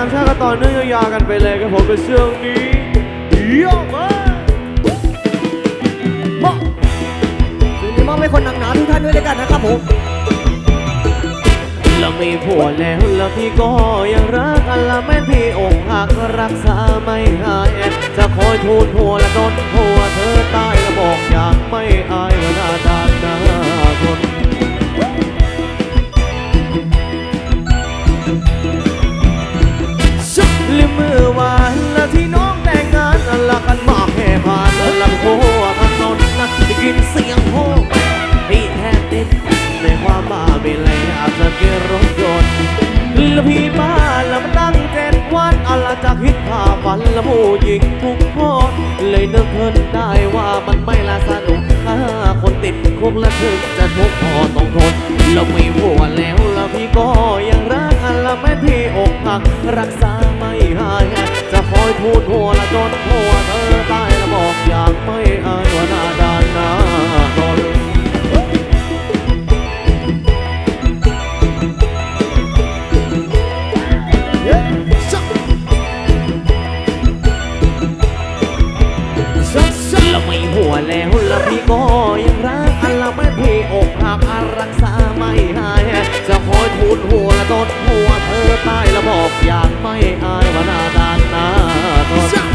ามชาติก็ต่อเนื่องยาวๆกันไปเลยครับผมกับช่วงนี้เย่อมากมอบคืนนี้มอบให้คนหนักหนาทุกท่านด้วยด้วยกันนะครับผมเรามีผัวแล้วแล้วพี่ก็ยังรักอันละแม่นพี่อกหักรักษาไม่หายจะคอยทูลผัวและจนผัวเธอตายแล้วบอกอยากไม่อายว่าหน้าตา เสียงโห่พี่แทบติดในความบ้าไปเลยอาจจะเกยร์รถยนต์แล้วพี่บ้าแล้วมันตั้งเจ็ดวันอันละจากฮิตภาพฝันละผู้หญิงทุกคนเลยนึกขึ้นได้ว่ามันไม่ละสนุกถ้าคนติดคุกและถึงจะทุกข์พอต้องทนเราไมีผัวแล้วแล้วพี่ก็ยังรักอันละแม่พี่อกหักรักษาไม่หายจะคอยทูดหัวละจนหัวเธอตายแล้วบอกอย่าก เราไม่หัวแล้วแล้วพี่ก็ยังรักอันละไม่พี่อกหักอันรักษาไม่หายจะคอยทูลหัวและต้นหัวเธอตายแล้วบอกอยากไม่อายว่าหน้าด้านหน้าตน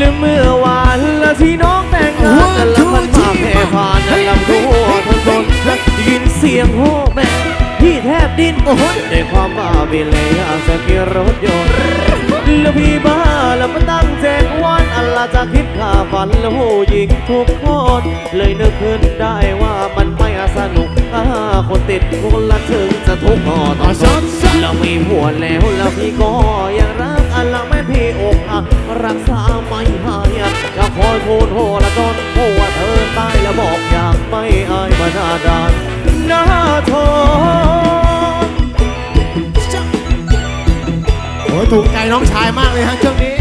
ลืมเมื่อวานละที่น้องแต่งงานอันละมันมาแผ่ บดิ้นโอ้ยในความบ้าไปเลยอาจจะเกียร์รถยนต์แล้วพี่บ้าแล้วมาตั้งเจ็ดวันอันละจะคิดค่าฝันแล้วผู้หญิงทุกคนเลยนึกขึ้นได้ว่ามันไม่สนุกถ้าคนติดคนละถึงจะทุกข์ก็ต้องทนเรามีผัวแล้วแล้วพี่ก็ยังรักอันละแม่พี่อกหักรักษาไม่หายจะคอยพูดโหละจนหัวเธอตายแล้วบอกอยากไม่อายมาหน้าด้าน โอ้ถูกใจน้องชายมากเลยฮะช่องนี้